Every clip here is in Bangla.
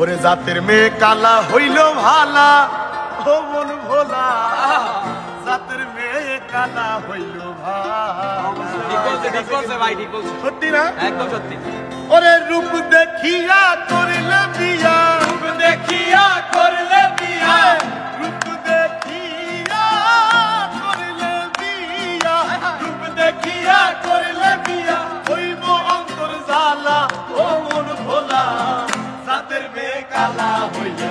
ওরে জাতের মেয়ে কালা হইল ভালা ও মন ভোলা। জাতের মেয়ে কালা হইল ভালা। সত্যি না? একদম সত্যি। ওরে রূপ দেখিয়া করিলে বিয়া। কালা হইল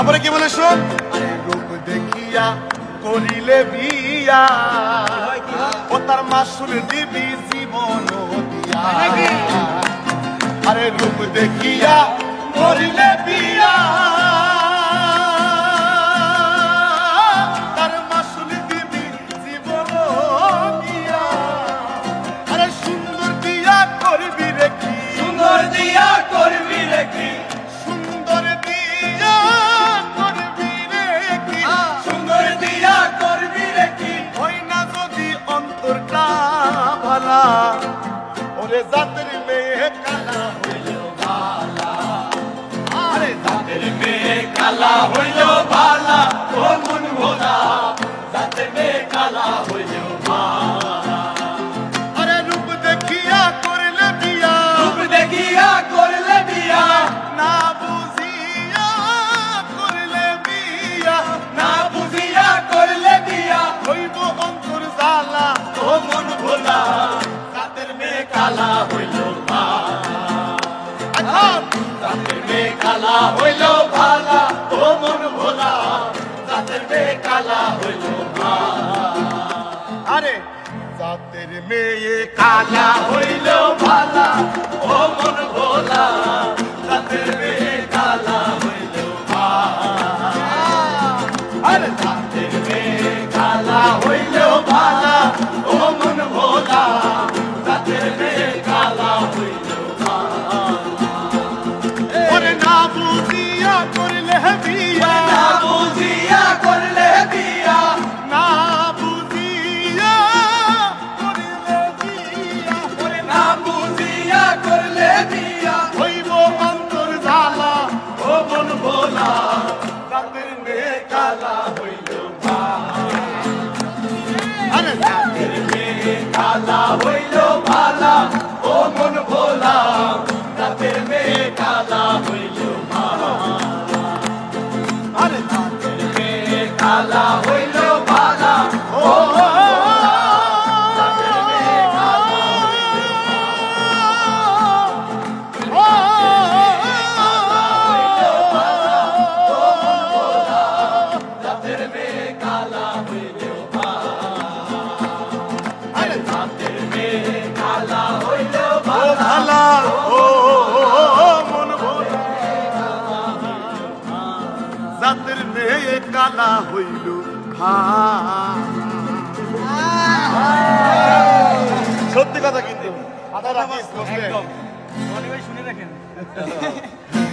তারপরে কি বলে শোন আরে রূপ দেখিয়া করিলে বিয়া। ও তার মাসুল দিবি জীবন দিয়া। আরে রূপ দেখিয়া করিলে বিয়া। ওরে জাতের মেয়ে কালা হইল বালা। আরে জাতের মেয়ে কালা হইল মন ভোলা? জাতের মেয়ে কালা হইল হইল ভালা ও মন ভোলা তাদের মেয়ে কালা হইল আরে জাতের মেয়ে কালা হইল ভালা ও মন বুঝিয়া করলে বিয়া। না বুঝিয়া করলে বিয়া। না বুঝিয়া করলে বিয়া। ওরে না বুঝিয়া করলে বিয়া। হইব অন্তর জালা ও মন ভোলা। জাতের মেয়ে কালা হইল আরে জাতের মেয়ে কালা হইল জাতের মেয়ে কালা হইল সত্যি কথা কিন্তু। শুনে রাখেন।